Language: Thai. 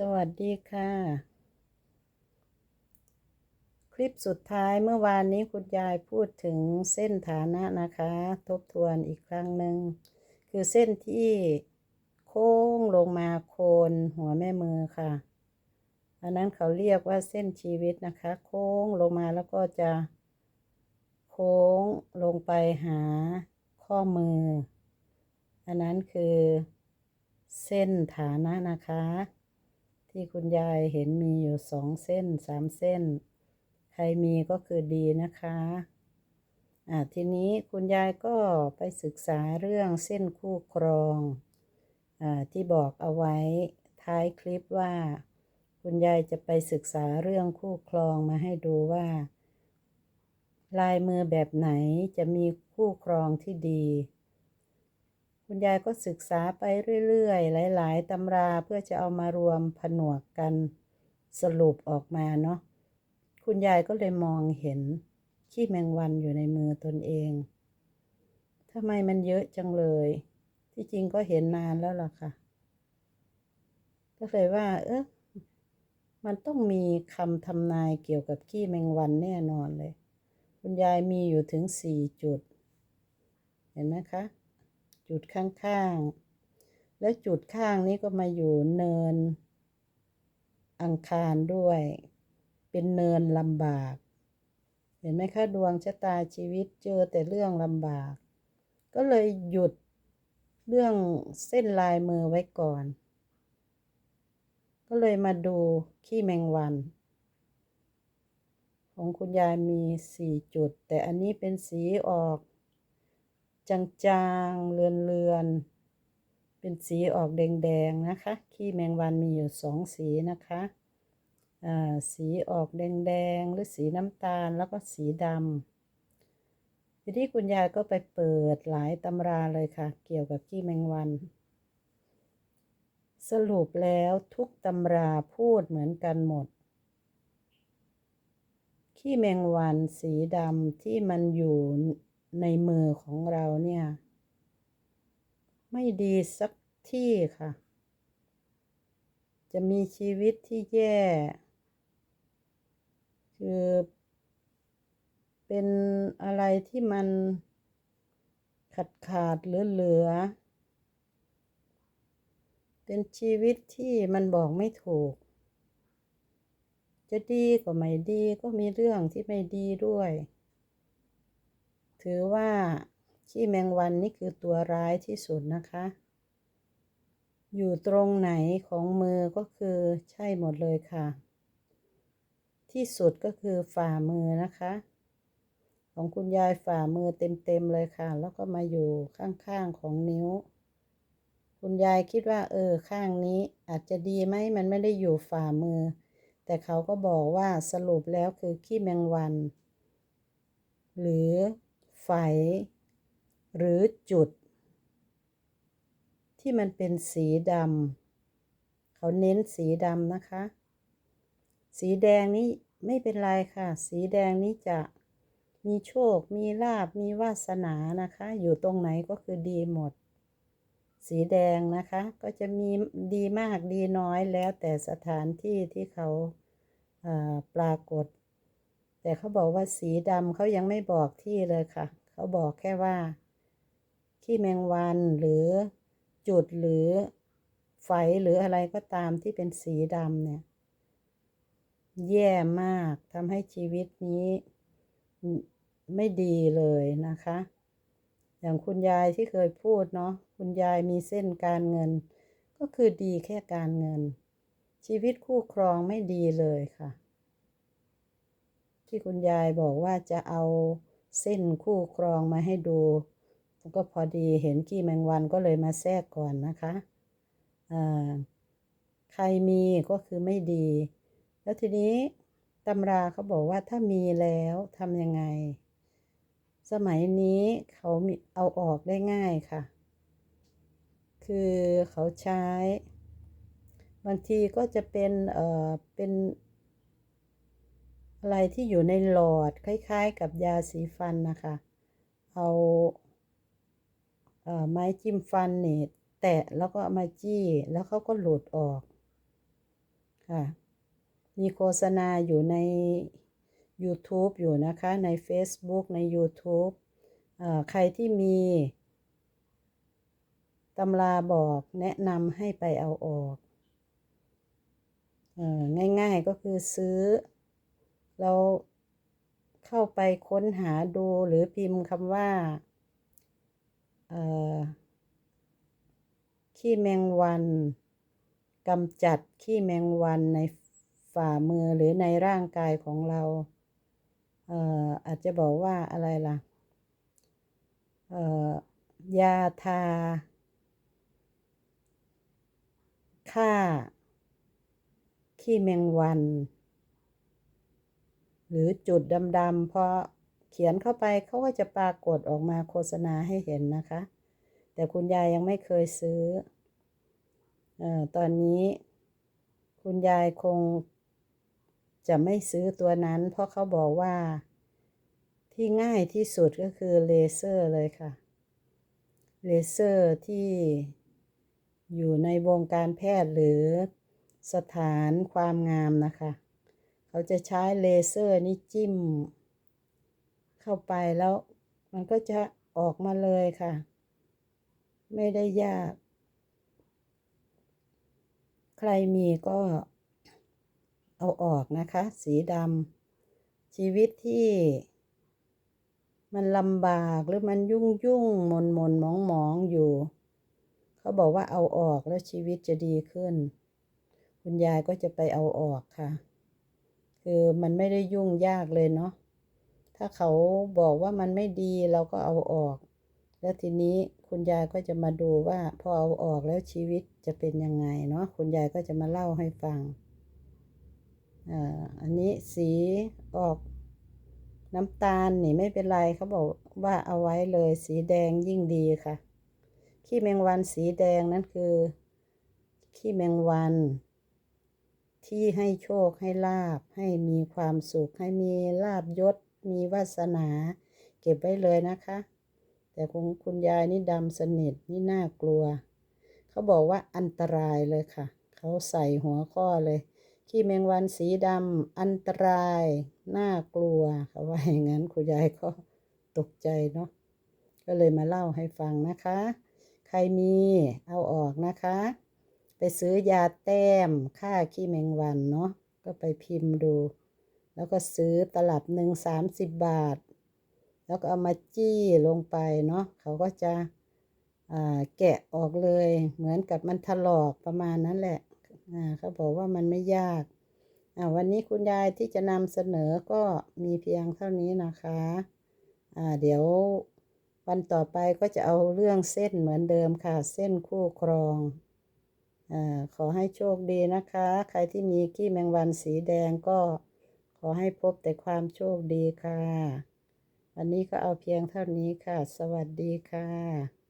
สวัสดีค่ะ คลิปสุดท้ายเมื่อวานนี้คุณยายพูดถึงเส้นฐานะนะคะ ทบทวนอีกครั้งหนึ่ง คือเส้นที่โค้งลงมาโคนหัวแม่มือค่ะ อันนั้นเขาเรียกว่าเส้นชีวิตนะคะ โค้งลงมาแล้วก็จะ โค้งลงไปหาข้อมือ อันนั้นคือเส้นฐานะนะคะ ที่คุณยายเห็นมีอยู่สองเส้นสามเส้น ใครมีก็คือดีนะคะอ่าทีนี้คุณยายก็ไปศึกษาเรื่องเส้นคู่ครองอ่าที่บอกเอาไว้ท้ายคลิปว่า คุณยายจะไปศึกษาเรื่องคู่ครองมาให้ดูว่า ลายมือแบบไหนจะมีคู่ครองที่ดี คุณยายก็ศึกษาไปเรื่อยๆ หลาย ๆตำราเพื่อจะเอามารวมผนวกกันสรุปออกมาเนาะคุณยายก็เลยมองเห็นขี้แมงวันอยู่ในมือตนเองทำไมมันเยอะจังเลย ที่จริงก็เห็นนานแล้วล่ะค่ะ ก็เลยว่า เออมันต้องมีคำทำนายเกี่ยวกับขี้แมงวันแน่นอนเลย คุณยายมีอยู่ถึงสี่จุด เห็นไหมคะ จุดข้างๆ แล้วจุดข้างนี้ก็มาอยู่เนิน อังคารด้วย เป็นเนินลำบาก เห็นไหมคะดวงชะตาชีวิตเจอแต่เรื่องลำบาก ก็เลยหยุดเรื่องเส้นลายมือไว้ก่อน ก็เลยมาดูขี้แมงวัน ของคุณยายมีสี่จุด แต่อันนี้เป็นสีออก จางๆ เลือนๆ เป็นสีออกแดงๆ นะคะ ขี้แมงวันมีอยู่สองสีนะคะอ่าสีออกแดงๆ หรือสีน้ำตาลแล้วก็สีดำทีนี้คุณยายก็ไปเปิดหลายตำราเลยค่ะ เกี่ยวกับขี้แมงวัน สรุปแล้วทุกตำราพูดเหมือนกันหมด ขี้แมงวันสีดำที่มันอยู่ ในมือของเราเนี่ย ไม่ดีสักที่ค่ะ จะมีชีวิตที่แย่ คือเป็นอะไรที่มันขาดขาดเหลือเหลือ เป็นชีวิตที่มันบอกไม่ถูก จะดีก็ไม่ดีก็มีเรื่องที่ไม่ดีด้วย ถือว่าขี้แมงวันนี่คือตัวร้ายที่สุดนะคะ อยู่ตรงไหนของมือก็คือใช่หมดเลยค่ะ ที่สุดก็คือฝ่ามือนะคะ ของคุณยายฝ่ามือเต็มๆเลยค่ะ แล้วก็มาอยู่ข้างๆของนิ้ว คุณยายคิดว่า เออ ข้างนี้อาจจะดีไหมมันไม่ได้อยู่ฝ่ามือ แต่เขาก็บอกว่าสรุปแล้วคือขี้แมงวัน หรือ ไฝ หรือจุด ที่มันเป็นสีดำเขาเน้นสีดำนะคะ สีแดงนี้ไม่เป็นไรค่ะ สีแดงนี้จะมีโชค มีลาบ มีวาสนานะคะ อยู่ตรงไหนก็คือดีหมด สีแดงนะคะ ก็จะมีดีมากดีน้อยแล้วแต่สถานที่ที่เขาปรากฏ แต่เขาบอกว่าสีดำเขายังไม่บอกที่เลยค่ะ เขาบอกแค่ว่าขี้แมงวันหรือจุดหรือไฟหรืออะไรก็ตามที่เป็นสีดำเนี่ย แย่มากทำให้ชีวิตนี้ไม่ดีเลยนะคะ อย่างคุณยายที่เคยพูดเนาะคุณยายมีเส้นการเงิน ก็คือดีแค่การเงิน ชีวิตคู่ครองไม่ดีเลยค่ะ ที่คุณยายบอกว่าจะเอาเส้นคู่ครองมาให้ดู ก็พอดีเห็นกี้แมงวันก็เลยมาแทรกก่อนนะคะใครมีก็คือไม่ดี แล้วทีนี้ตำราเขาบอกว่าถ้ามีแล้วทำยังไง สมัยนี้เขามีเอาออกได้ง่ายค่ะ คือเขาใช้ บางทีก็จะเป็นเอ่อเป็น อะไรที่อยู่ในหลอดคล้ายๆ กับยาสีฟันนะคะ เอาเอ่อไม้จิ้มฟันนี่แตะแล้วก็มาจี้แล้วเขาก็หลุดออกค่ะมีโฆษณาอยู่ใน YouTube อยู่นะคะใน Facebook ใน YouTube เอ่อใครที่มีตำราบอกแนะนำให้ไปเอาออกเอ่อง่ายๆก็คือซื้อ เราเข้าไปค้นหาดูหรือพิมพ์คำว่าขี้แมงวันกำจัดขี้แมงวันในฝ่ามือหรือในร่างกายของเราเอ่ออาจจะบอกว่าอะไรล่ะเอ่อยาทาฆ่าขี้แมงวัน หรือจุดดำๆพอเขียนเข้าไปเขาก็จะปรากฏออกมาโฆษณาให้เห็นนะคะ แต่คุณยายยังไม่เคยซื้อเอ่อตอนนี้คุณยายคงจะไม่ซื้อตัวนั้น เพราะเขาบอกว่าที่ง่ายที่สุดก็คือเลเซอร์เลยค่ะ เลเซอร์ที่อยู่ในวงการแพทย์หรือสถานความงามนะคะ เขาจะใช้เลเซอร์นี่จิ้ม เข้าไปแล้ว มันก็จะออกมาเลยค่ะ ไม่ได้ยาก ใครมีก็เอาออกนะคะ สีดำชีวิตที่มันลำบากหรือมันยุ่งยุ่งมนมนมองมองอยู่ เขาบอกว่าเอาออกแล้วชีวิตจะดีขึ้น คุณยายก็จะไปเอาออกค่ะ คือมันไม่ได้ยุ่งยากเลยเนาะถ้าเขาบอกว่ามันไม่ดีเราก็เอาออก แล้วทีนี้คุณยายก็จะมาดูว่าพอเอาออกแล้วชีวิตจะเป็นยังไงเนาะคุณยายก็จะมาเล่าให้ฟังอ่าอันนี้สีออกน้ำตาลนี่ไม่เป็นไรเขาบอกว่าเอาไว้เลยสีแดงยิ่งดีค่ะ ขี้แมงวันสีแดงนั่นคือ ขี้แมงวัน ที่ให้โชคให้ลาบ ให้มีความสุข ให้มีลาบยศ มีวาสนา เก็บไว้เลยนะคะ แต่คุณคุณยายนี่ดำสนิทนี่น่ากลัว เขาบอกว่าอันตรายเลยค่ะ เขาใส่หัวข้อเลยขี้แมงวันสีดำอันตรายน่ากลัวเขาว่าอย่างนั้นคุณยายก็ตกใจเนาะก็เลยมาเล่าให้ฟังนะคะ ใครมีเอาออกนะคะ ไปซื้อยาแต้มฆ่าขี้แมงวันเนาะก็ไปพิมพ์ดู แล้วก็ซื้อตลับหนึ่งสามสิบบาท แล้วก็เอามาจี้ลงไปเนาะเขาก็จะแกะออกเลย เหมือนกับมันถลอกประมาณนั้นแหละอ่าเขาบอกว่ามันไม่ยากอ่าวันนี้คุณยายที่จะนำเสนอก็มีเพียงเท่านี้นะคะอ่าเดี๋ยววันต่อไปก็จะเอาเรื่องเส้นเหมือนเดิมค่ะ เส้นคู่ครอง อขอให้โชคดีนะคะ ใครที่มีขี้แมงวันสีแดงก็ขอให้พบแต่ความโชคดีค่ะ วันนี้ก็เอาเพียงเท่านี้ค่ะ สวัสดีค่ะ